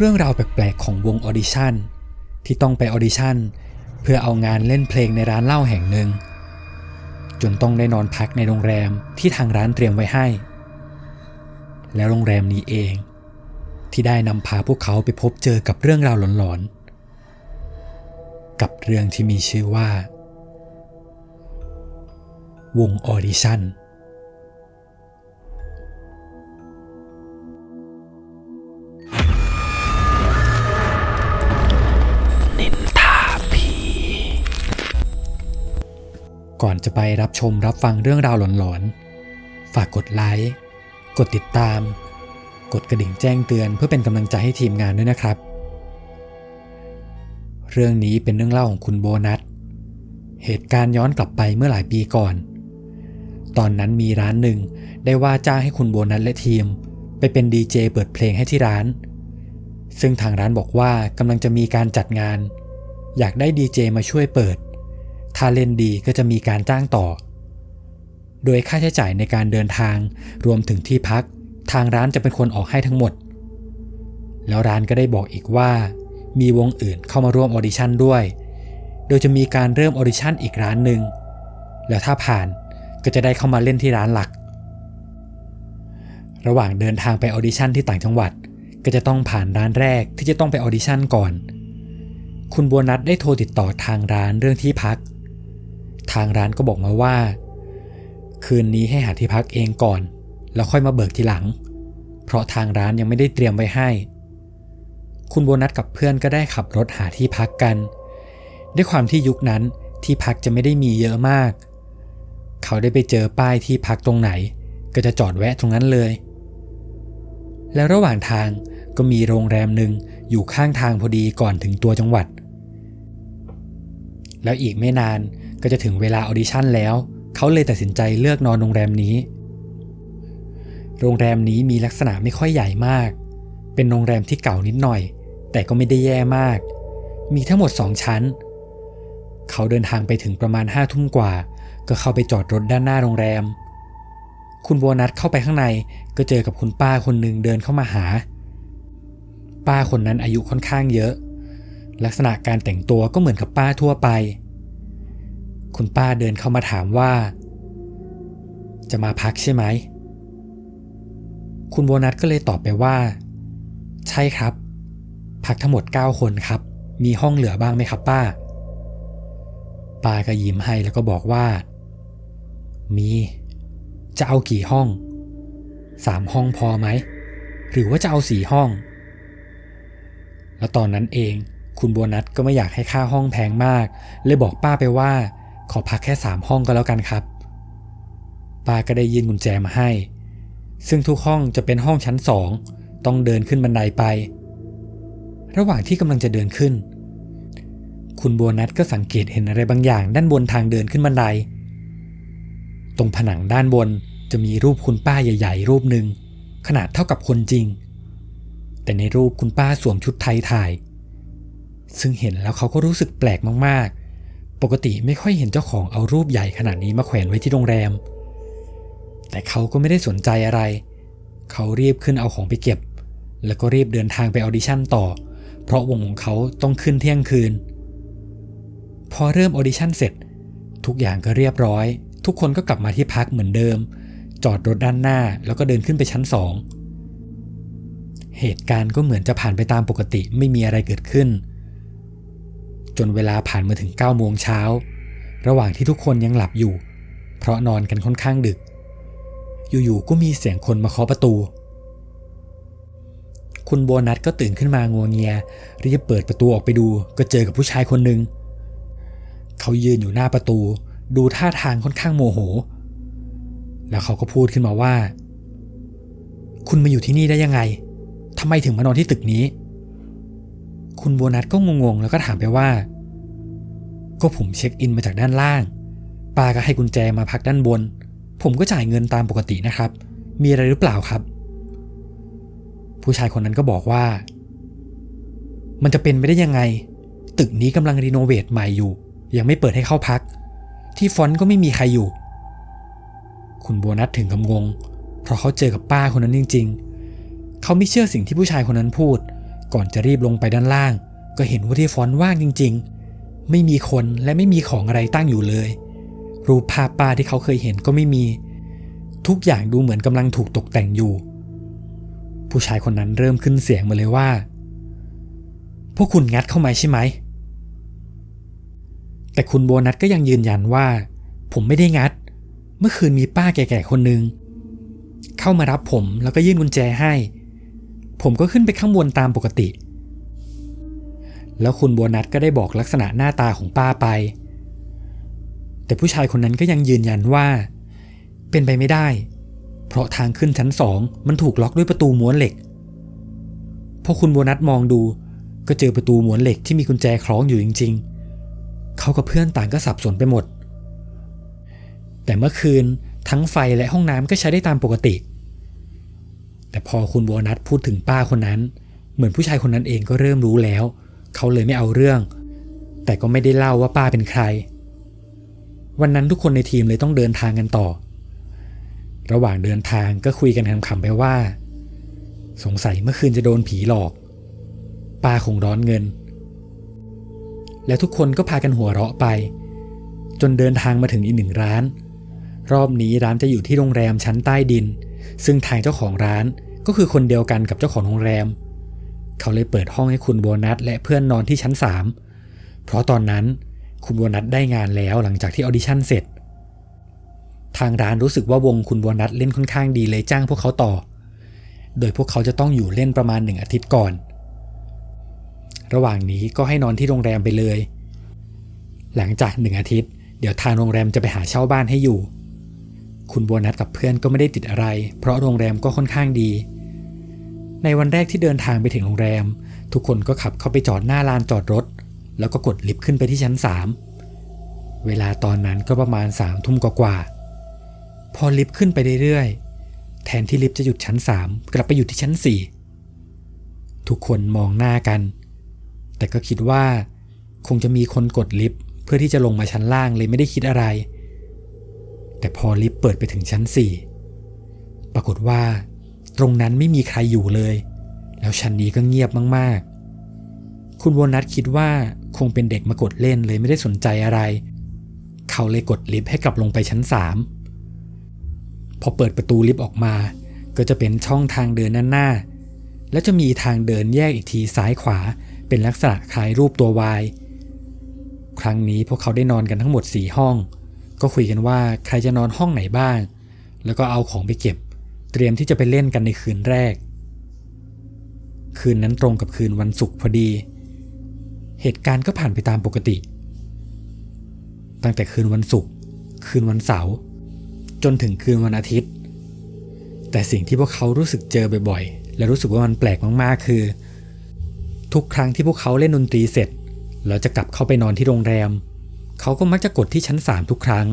เรื่องราวแปลกๆของวงออดิชั่นที่ต้องไปออดิชั่นเพื่อเอางานเล่นเพลงในร้านเหล้าแห่งหนึ่ง จนต้องได้นอนพักในโรงแรมที่ทางร้านเตรียมไว้ให้ แล้วโรงแรมนี้เอง ที่ได้นำพาพวกเขาไปพบเจอกับเรื่องราวหลอนๆ กับเรื่องที่มีชื่อว่า วงออดิชั่น ก่อนจะไปรับชมรับฟังเรื่องราวหลอนๆ ฝากกดไลค์ กดติดตาม กดกระดิ่งแจ้งเตือนเพื่อเป็นกำลังใจให้ทีมงานด้วยนะครับ เรื่องนี้เป็นเรื่องเล่าของคุณโบนัส เหตุการณ์ย้อนกลับไปเมื่อหลายปีก่อน ตอนนั้นมีร้านหนึ่งได้ว่าจ้างให้คุณโบนัสและทีม ไปเป็นดีเจเปิดเพลงให้ที่ร้าน ซึ่งทางร้านบอกว่ากำลังจะมีการจัดงาน อยากได้ดีเจมาช่วยเปิด ถ้าเล่นดีก็จะมีการจ้างต่อ โดยค่าใช้จ่ายในการเดินทางรวมถึงที่พัก ทางร้านจะเป็นคนออกให้ทั้งหมด แล้วร้านก็ได้บอกอีกว่า มีวงอื่นเข้ามาร่วมออดิชั่นด้วย โดยจะมีการเริ่มออดิชั่นอีกร้านหนึ่ง แล้วถ้าผ่านก็จะได้เข้ามาเล่นที่ร้านหลัก ระหว่างเดินทางไปออดิชั่นที่ต่างจังหวัด ก็จะต้องผ่านร้านแรกที่จะต้องไปออดิชั่นก่อน คุณบัวนัทได้โทรติดต่อทางร้านเรื่องที่พัก ทางร้านก็บอกมาว่า คืนนี้ให้หาที่พักเองก่อน แล้วค่อยมาเบิกทีหลัง เพราะทางร้านยังไม่ได้เตรียมไว้ให้ คุณโบนัสกับเพื่อนก็ได้ขับรถหาที่พักกัน ด้วยความที่ยุคนั้นที่พักจะไม่ได้มีเยอะมาก เขาได้ไปเจอป้ายที่พักตรงไหน ก็จะจอดแวะตรงนั้นเลย แล้วระหว่างทางก็มีโรงแรมหนึ่งอยู่ข้างทางพอดีก่อนถึงตัวจังหวัด แล้วอีกไม่นาน ก็จะถึงเวลาออดิชั่นแล้ว เขาเลยตัดสินใจเลือกนอนโรงแรมนี้ โรงแรมนี้มีลักษณะไม่ค่อยใหญ่มาก เป็นโรงแรมที่เก่านิดหน่อย แต่ก็ไม่ได้แย่มาก มีทั้งหมดสองชั้น เขาเดินทางไปถึงประมาณห้าทุ่มกว่า ก็เข้าไปจอดรถด้านหน้าโรงแรม คุณโบนัสเข้าไปข้างในก็เจอกับคุณป้าคนหนึ่งเดินเข้ามาหา ป้าคนนั้นอายุค่อนข้างเยอะ ลักษณะการแต่งตัวก็เหมือนกับป้าทั่วไป คุณป้าเดินเข้ามาถามว่า จะมาพักใช่ไหม คุณโบนัสก็เลยตอบไปว่า ใช่ครับ พักทั้งหมด 9 คนครับ มีห้องเหลือบ้างไหมครับป้า ป้าก็ยิ้มให้แล้วก็บอกว่า มี จะเอากี่ห้อง สามห้องพอไหม หรือว่าจะเอาสี่ห้อง แล้วตอนนั้นเองคุณโบนัสก็ไม่อยากให้ค่าห้องแพงมาก เลยบอกป้าไปว่า ขอพักแค่สามห้องก็แล้วกันครับ ป้าก็ได้ยื่นกุญแจมาให้ ซึ่งทุกห้องจะเป็นห้องชั้นสองต้องเดินขึ้นบันไดไป ระหว่างที่กำลังจะเดินขึ้น คุณโบนัสก็สังเกตเห็นอะไรบางอย่าง ด้านบนทางเดินขึ้นบันได ตรงผนังด้านบนจะมีรูปคุณป้าใหญ่ ๆ รูปหนึ่งขนาดเท่ากับคนจริง แต่ในรูปคุณป้าสวมชุดไทยถ่าย ซึ่งเห็นแล้วเขาก็รู้สึกแปลกมาก ปกติไม่ค่อยเห็นเจ้าของเอารูปใหญ่ขนาดนี้มาแขวนไว้ที่โรงแรม แต่เขาก็ไม่ได้สนใจอะไร เขารีบขึ้นเอาของไปเก็บ แล้วก็รีบเดินทางไปออดิชั่นต่อ เพราะวงของเขาต้องขึ้นเที่ยงคืน พอเริ่มออดิชั่นเสร็จ ทุกอย่างก็เรียบร้อย ทุกคนก็กลับมาที่พักเหมือนเดิม จอดรถด้านหน้าแล้วก็เดินขึ้นไปชั้นสอง เหตุการณ์ก็เหมือนจะผ่านไปตามปกติไม่มีอะไรเกิดขึ้น จนเวลาผ่านมาถึง9โมงเช้า ระหว่างที่ทุกคนยังหลับอยู่ เพราะนอนกันค่อนข้างดึก อยู่ๆก็มีเสียงคนมาเคาะประตู คุณโบนัสก็ตื่นขึ้นมางัวเงียรีบเปิดประตูออกไปดู ก็เจอกับผู้ชายคนหนึ่งเขายืนอยู่หน้าประตู ดูท่าทางค่อนข้างโมโห แล้วเขาก็พูดขึ้นมาว่า คุณมาอยู่ที่นี่ได้ยังไงทำไมถึงมานอนที่ตึกนี้ คุณโบนัสก็งงๆ แล้วก็ถามไปว่า ก็ผมเช็คอินมาจากด้านล่าง ป้าก็ให้กุญแจมาพักด้านบน ผมก็จ่ายเงินตามปกตินะครับ มีอะไรหรือเปล่าครับ ผู้ชายคนนั้นก็บอกว่า มันจะเป็นไปได้ยังไง ตึกนี้กำลังรีโนเวทใหม่อยู่ ยังไม่เปิดให้เข้าพัก ที่ฟอนต์ก็ไม่มีใครอยู่ คุณโบนัสถึงกับงง เพราะเขาเจอกับป้าคนนั้นจริง ๆ เขาไม่เชื่อสิ่งที่ผู้ชายคนนั้นพูด ก่อนจะรีบลงไปด้านล่าง ก็เห็นว่าที่ฟอนต์ว่างจริง ๆ ไม่มีคนและไม่มีของอะไรตั้งอยู่เลย รูปภาพป้าที่เขาเคยเห็นก็ไม่มี ทุกอย่างดูเหมือนกำลังถูกตกแต่งอยู่ ผู้ชายคนนั้นเริ่มขึ้นเสียงมาเลยว่า พวกคุณงัดเข้ามาใช่ไหม แต่คุณโบนัสก็ยังยืนยันว่า ผมไม่ได้งัด เมื่อคืนมีป้าแก่ๆคนหนึ่งเข้ามารับผมแล้วก็ยื่นกุญแจให้ ผมก็ขึ้นไปข้างบนตามปกติ แล้วคุณโบนัสก็ได้บอกลักษณะหน้าตาของป้าไป แต่ผู้ชายคนนั้นก็ยังยืนยันว่า เป็นไปไม่ได้ เพราะทางขึ้นชั้นสองมันถูกล็อกด้วยประตูม้วนเหล็กพอคุณโบนัสมองดู ก็เจอประตูม้วนเหล็กที่มีกุญแจคล้องอยู่จริง ๆ เขากับเพื่อนต่างก็สับสนไปหมด แต่เมื่อคืนทั้งไฟและห้องน้ำก็ใช้ได้ตามปกติ แต่พอคุณโบนัสพูดถึงป้าคนนั้น เหมือนผู้ชายคนนั้นเองก็เริ่มรู้แล้ว เขาเลยไม่เอาเรื่อง แต่ก็ไม่ได้เล่าว่าป้าเป็นใคร วันนั้นทุกคนในทีมเลยต้องเดินทางกันต่อ ระหว่างเดินทางก็คุยกันคำๆไปว่า สงสัยเมื่อคืนจะโดนผีหลอก ป้าคงร้อนเงิน แล้วทุกคนก็พากันหัวเราะไป จนเดินทางมาถึงอีกหนึ่งร้าน รอบนี้ร้านจะอยู่ที่โรงแรมชั้นใต้ดิน ซึ่งทางเจ้าของร้านก็คือคนเดียวกันกับเจ้าของโรงแรม เขาเลยเปิดห้องให้คุณโบนัสและเพื่อนนอนที่ชั้น 3 เพราะตอนนั้นคุณโบนัสได้งานแล้วหลังจากที่ออดิชั่นเสร็จ ทางร้านรู้สึกว่าวงคุณโบนัสเล่นค่อนข้างดีเลยจ้างพวกเขาต่อ โดยพวกเขาจะต้องอยู่เล่นประมาณหนึ่งอาทิตย์ก่อน ระหว่างนี้ก็ให้นอนที่โรงแรมไปเลย หลังจากหนึ่งอาทิตย์ เดี๋ยวทางโรงแรมจะไปหาเช่าบ้านให้อยู่ คุณโบนัสกับเพื่อนก็ไม่ได้ติดอะไร เพราะโรงแรมก็ค่อนข้างดี ในวันแรกที่เดินทางไปถึงโรงแรม ทุกคนก็ขับเข้าไปจอดหน้าลานจอดรถ แล้วก็กดลิฟต์ขึ้นไปที่ชั้น 3 เวลาตอนนั้นก็ประมาณสามทุ่มกว่าๆพอลิฟต์ขึ้นไปเรื่อยๆ แทนที่ลิฟต์จะหยุดชั้น 3 กลับไปอยู่ที่ชั้น 4 ทุกคนมองหน้ากัน แต่ก็คิดว่า คงจะมีคนกดลิฟต์เพื่อที่จะลงมาชั้นล่างเลยไม่ได้คิดอะไร แต่พอลิฟต์เปิดไปถึงชั้น 4 ปรากฏว่า ตรงนั้นไม่มีใครอยู่เลย แล้วชั้นนี้ก็เงียบมากๆ คุณโบนัสคิดว่าคงเป็นเด็กมากดเล่นเลยไม่ได้สนใจอะไร เขาเลยกดลิฟต์ให้กลับลงไปชั้น3พอเปิดประตูลิฟต์ออกมา ก็จะเป็นช่องทางเดินด้านหน้า แล้วจะมีทางเดินแยกอีกทีซ้ายขวา เป็นลักษณะคล้ายรูปตัววาย ครั้งนี้พวกเขาได้นอนกันทั้งหมด4ห้อง ก็คุยกันว่าใครจะนอนห้องไหนบ้าง แล้วก็เอาของไปเก็บ เตรียมที่จะไปเล่นกันในคืนแรก คืนนั้นตรงกับคืนวันศุกร์พอดี เหตุการณ์ก็ผ่านไปตามปกติ ตั้งแต่คืนวันศุกร์คืนวันเสาร์จนถึงคืนวันอาทิตย์ แต่สิ่งที่พวกเขารู้สึกเจอบ่อยๆ และรู้สึกว่ามันแปลกมากๆ คือ ทุกครั้งที่พวกเขาเล่นดนตรีเสร็จ แล้วจะกลับเข้าไปนอนที่โรงแรม เขาก็มักจะกดที่ชั้น 3 ทุกครั้ง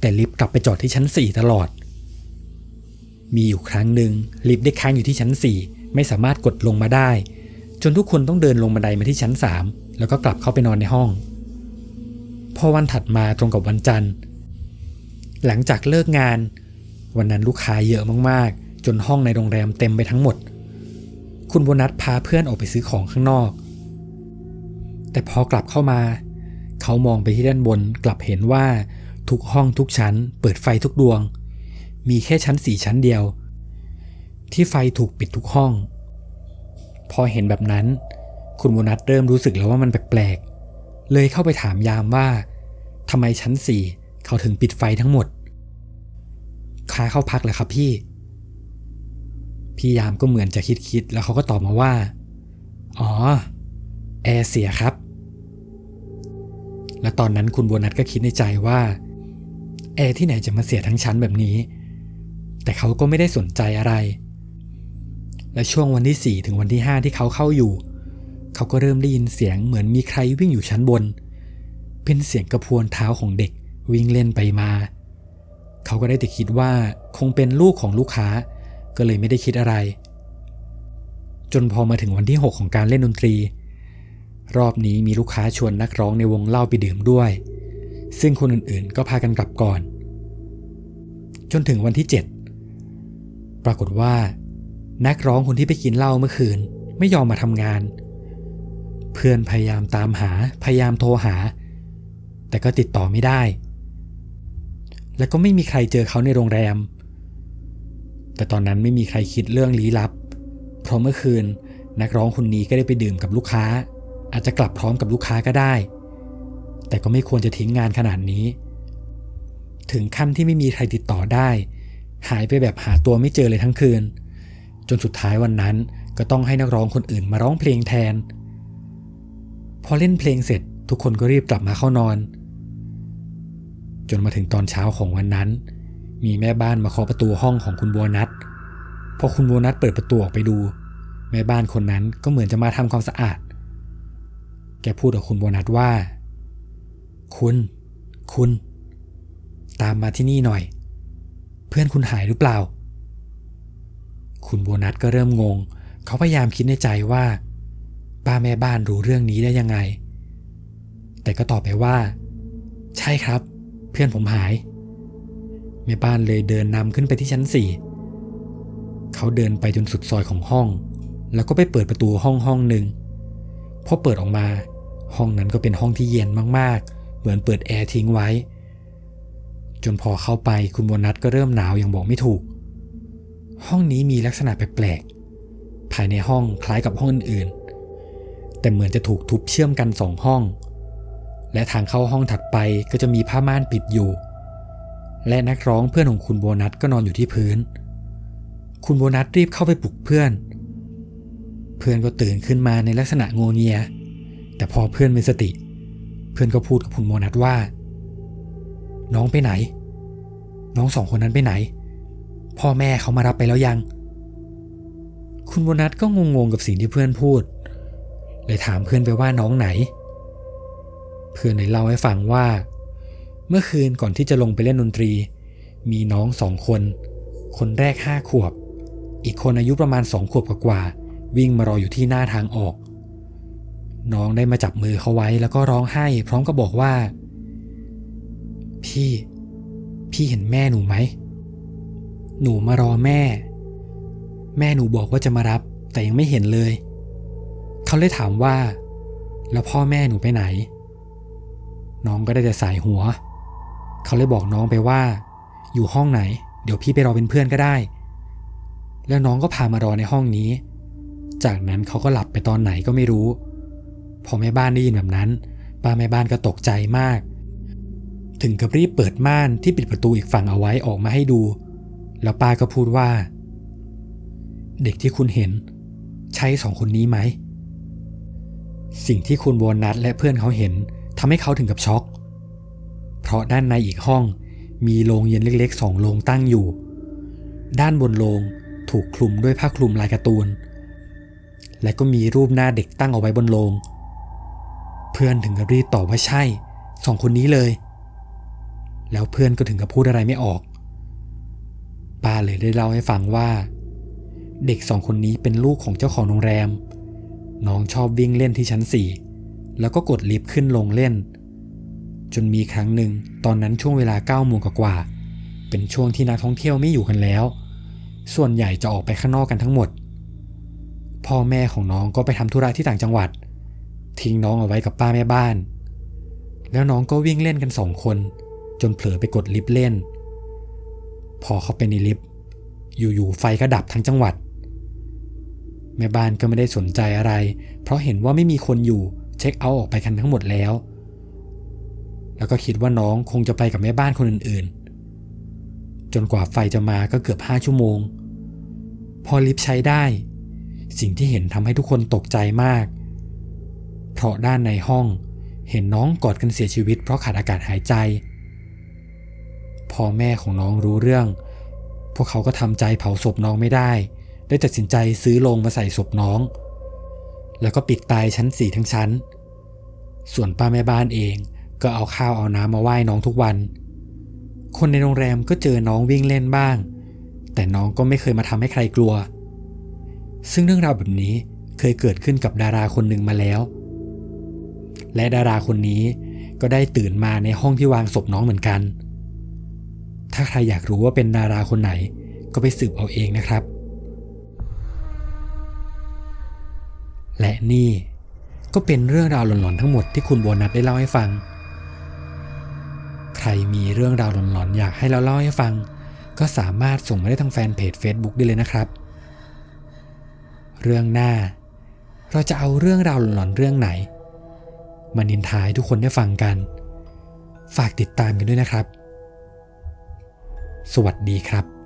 แต่ลิฟต์กลับไปจอดที่ชั้น 4 ตลอด มีอยู่ครั้งหนึ่งลิฟต์ได้ค้างอยู่ที่ชั้น 4 ไม่สามารถกดลงมาได้ จนทุกคนต้องเดินลงบันไดมาที่ชั้น 3 แล้วก็กลับเข้าไปนอนในห้อง พอวันถัดมาตรงกับวันจันทร์ หลังจากเลิกงาน วันนั้นลูกค้าเยอะมากๆ จนห้องในโรงแรมเต็มไปทั้งหมด คุณโบนัสพาเพื่อนออกไปซื้อของข้างนอก แต่พอกลับเข้ามา เขามองไปที่ด้านบนกลับเห็นว่าทุกห้องทุกชั้น เปิดไฟทุกดวง มีแค่ชั้นสี่ชั้นเดียว ที่ไฟถูกปิดทุกห้อง พอเห็นแบบนั้น คุณโบนัสเริ่มรู้สึกแล้วว่ามันแปลกๆ เลยเข้าไปถามยามว่าทำไมชั้นสี่เขาถึงปิดไฟทั้งหมดค้าเข้าพักเหรอครับพี่ พี่ยามก็เหมือนจะคิดๆ แล้วเขาก็ตอบมาว่า อ๋อ แอร์เสียครับ และตอนนั้นคุณโบนัสก็คิดในใจว่า แอร์ที่ไหนจะมาเสียทั้งชั้นแบบนี้ แต่เขาก็ไม่ได้สนใจอะไร และช่วงวันที่ 4 ถึงวันที่ 5 ที่เขาเข้าอยู่ เขาก็เริ่มได้ยินเสียงเหมือนมีใครวิ่งอยู่ชั้นบน เป็นเสียงกระพวนเท้าของเด็กวิ่งเล่นไปมา เขาก็ได้แต่คิดว่าคงเป็นลูกของลูกค้า ก็เลยไม่ได้คิดอะไร จนพอมาถึงวันที่ 6 ของการเล่นดนตรี รอบนี้มีลูกค้าชวนนักร้องในวงเล่าไปดื่มด้วย ซึ่งคนอื่นๆ ก็พากันกลับก่อน จนถึงวันที่ 7 ปรากฏว่า นักร้องคนที่ไปกินเหล้าเมื่อคืนไม่ยอมมาทำงาน เพื่อนพยายามตามหาพยายามโทรหา แต่ก็ติดต่อไม่ได้ แล้วก็ไม่มีใครเจอเขาในโรงแรม แต่ตอนนั้นไม่มีใครคิดเรื่องลี้ลับ เพราะเมื่อคืนนักร้องคนนี้ก็ได้ไปดื่มกับลูกค้า อาจจะกลับพร้อมกับลูกค้าก็ได้ แต่ก็ไม่ควรจะทิ้งงานขนาดนี้ ถึงขั้นที่ไม่มีใครติดต่อได้ หายไปแบบหาตัวไม่เจอเลยทั้งคืน จนสุดท้ายวันนั้นก็ต้องให้นักร้องคนอื่นมาร้องเพลงแทน พอเล่นเพลงเสร็จทุกคนก็รีบกลับมาเข้านอน จนมาถึงตอนเช้าของวันนั้น มีแม่บ้านมาเคาะประตูห้องของคุณบัวนัทพอคุณบัวนัทเปิดประตูออกไปดู แม่บ้านคนนั้นก็เหมือนจะมาทำความสะอาด แกพูดกับคุณบัวนัทว่า คุณ คุณ ตามมาที่นี่หน่อย เพื่อนคุณหายหรือเปล่า คุณโบนัสก็เริ่มงง เขาพยายามคิดในใจว่า ป้าแม่บ้านรู้เรื่องนี้ได้ยังไง แต่ก็ตอบไปว่า ใช่ครับ เพื่อนผมหาย แม่บ้านเลยเดินนำขึ้นไปที่ชั้นสี่เขาเดินไปจนสุดซอยของห้อง แล้วก็ไปเปิดประตูห้องห้องหนึ่งพอเปิดออกมา ห้องนั้นก็เป็นห้องที่เย็นมากๆ เหมือนเปิดแอร์ทิ้งไว้ จนพอเข้าไปคุณโบนัสก็เริ่มหนาวอย่างบอกไม่ถูก ห้องนี้มีลักษณะแปลกๆ ภายในห้องคล้ายกับห้องอื่นๆ แต่เหมือนจะถูกทุบเชื่อมกันสองห้อง และทางเข้าห้องถัดไปก็จะมีผ้าม่านปิดอยู่ และนักร้องเพื่อนของคุณโบนัสก็นอนอยู่ที่พื้น คุณโบนัสรีบเข้าไปปลุกเพื่อน เพื่อนก็ตื่นขึ้นมาในลักษณะงงเงีย แต่พอเพื่อนมีสติ เพื่อนก็พูดกับคุณโบนัสว่า น้องไปไหน น้องสองคนนั้นไปไหน พ่อแม่เขามารับไปแล้วยัง คุณโบนัสก็งงๆกับสิ่งที่เพื่อนพูด เลยถามเพื่อนไปว่าน้องไหน เพื่อนเลยเล่าให้ฟังว่า เมื่อคืนก่อนที่จะลงไปเล่นดนตรี มีน้องสองคน คนแรกห้าขวบ อีกคนอายุประมาณสองขวบกว่าๆวิ่งมารออยู่ที่หน้าทางออก น้องได้มาจับมือเขาไว้แล้วก็ร้องไห้ พร้อมกับบอกว่า พี่ พี่เห็นแม่หนูไหม หนูมารอแม่ แม่หนูบอกว่าจะมารับ แต่ยังไม่เห็นเลย เขาเลยถามว่า แล้วพ่อแม่หนูไปไหน น้องก็ได้แต่สายหัว เขาเลยบอกน้องไปว่า อยู่ห้องไหน เดี๋ยวพี่ไปรอเป็นเพื่อนก็ได้ แล้วน้องก็พามารอในห้องนี้ จากนั้นเขาก็หลับไปตอนไหนก็ไม่รู้ พอแม่บ้านได้ยินแบบนั้น ป้าแม่บ้านก็ตกใจมาก ถึงกับรีบเปิดม่านที่ปิดประตูอีกฝั่งเอาไว้ออกมาให้ดู แล้วป้าก็พูดว่า เด็กที่คุณเห็น ใช่สองคนนี้ไหม สิ่งที่คุณโบนัสและเพื่อนเขาเห็นทำให้เขาถึงกับช็อก เพราะด้านในอีกห้องมีโรงเย็นเล็กๆสองโรงตั้งอยู่ ด้านบนโรงถูกคลุมด้วยผ้าคลุมลายการ์ตูน และก็มีรูปหน้าเด็กตั้งเอาไว้บนโรงเพื่อนถึงกับรีบตอบว่าใช่สองคนนี้เลย แล้วเพื่อนก็ถึงกับพูดอะไรไม่ออก ป้าเลยได้เล่าให้ฟังว่า เด็กสองคนนี้เป็นลูกของเจ้าของโรงแรม น้องชอบวิ่งเล่นที่ชั้นสี่แล้วก็กดลิฟต์ขึ้นลงเล่น จนมีครั้งหนึ่งตอนนั้นช่วงเวลา9ก้าโมงกว่า เป็นช่วงที่นักท่องเที่ยวไม่อยู่กันแล้ว ส่วนใหญ่จะออกไปข้างนอกกันทั้งหมด พ่อแม่ของน้องก็ไปทำธุระที่ต่างจังหวัด ทิ้งน้องเอาไว้กับป้าแม่บ้าน แล้วน้องก็วิ่งเล่นกันสองคน จนเผลอไปกดลิฟต์เล่น พอเข้าไปในลิฟต์อยู่ๆไฟก็ดับทั้งจังหวัด แม่บ้านก็ไม่ได้สนใจอะไร เพราะเห็นว่าไม่มีคนอยู่เช็คเอาท์ออกไปกันทั้งหมดแล้ว แล้วก็คิดว่าน้องคงจะไปกับแม่บ้านคนอื่นๆ จนกว่าไฟจะมาก็เกือบห้าชั่วโมง พอลิฟต์ใช้ได้ สิ่งที่เห็นทำให้ทุกคนตกใจมาก เพราะด้านในห้องเห็นน้องกอดกันเสียชีวิตเพราะขาดอากาศหายใจ พอแม่ของน้องรู้เรื่อง พวกเขาก็ทำใจเผาศพน้องไม่ได้ ได้ตัดสินใจซื้อโลงมาใส่ศพน้อง แล้วก็ปิดตายชั้นสี่ทั้งชั้น ส่วนป้าแม่บ้านเองก็เอาข้าวเอาน้ำมาไหว้น้องทุกวัน คนในโรงแรมก็เจอน้องวิ่งเล่นบ้าง แต่น้องก็ไม่เคยมาทำให้ใครกลัว ซึ่งเรื่องราวแบบนี้เคยเกิดขึ้นกับดาราคนหนึ่งมาแล้ว และดาราคนนี้ก็ได้ตื่นมาในห้องที่วางศพน้องเหมือนกัน ถ้าใครอยากรู้ว่าเป็นดาราคนไหน ก็ไปสืบเอาเองนะครับ และนี่ก็เป็นเรื่องราวหลอนๆทั้งหมดที่คุณโบนัสได้เล่าให้ฟัง ใครมีเรื่องราวหลอนๆอยากให้เราเล่าให้ฟัง ก็สามารถส่งมาได้ทางแฟนเพจ Facebook ได้เลยนะครับ เรื่องหน้า เราจะเอาเรื่องราวหลอนๆเรื่องไหน มานินทายทุกคนได้ฟังกัน ฝากติดตามกันด้วยนะครับ สวัสดีครับ